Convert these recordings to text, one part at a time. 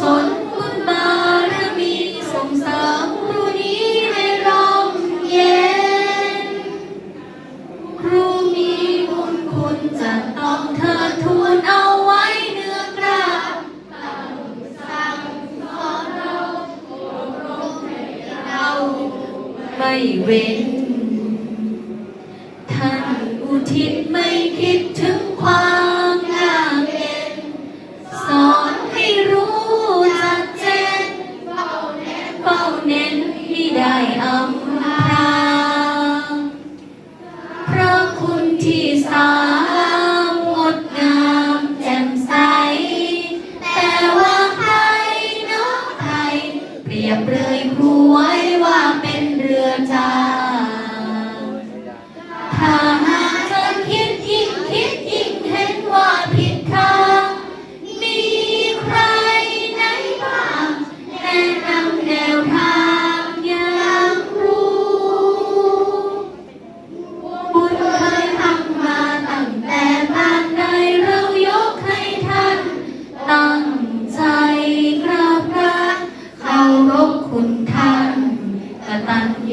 ศลบุญบารมีส่งเสริมครูนี้ให้ร่มเย็นครูมีบุญคุณจะต้องเธอทูลเอาไว้เนื้อกราบต่างๆสอนเราอบรมเราไม่เว้น ท่านอุทิศไม่คิดถึงความ ปรียบเลยครูไว้ว่าเป็นเรือจา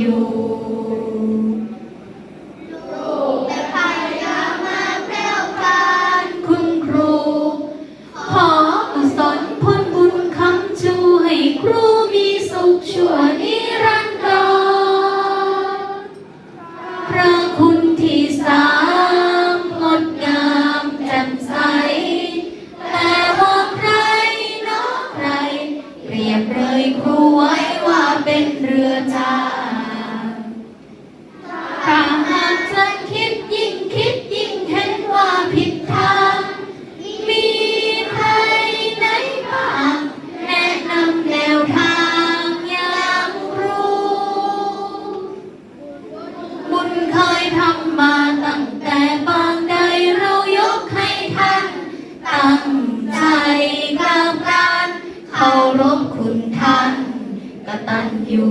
เน้องใครเปรียบเลยครูไว้ว่าเป็นเรือจา เคารพคุณท่านกตัญญู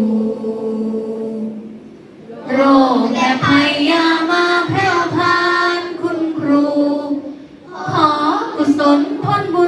โรคและภัยยามาแพร่พานคุณครู ขอกุศลพ้นบุญ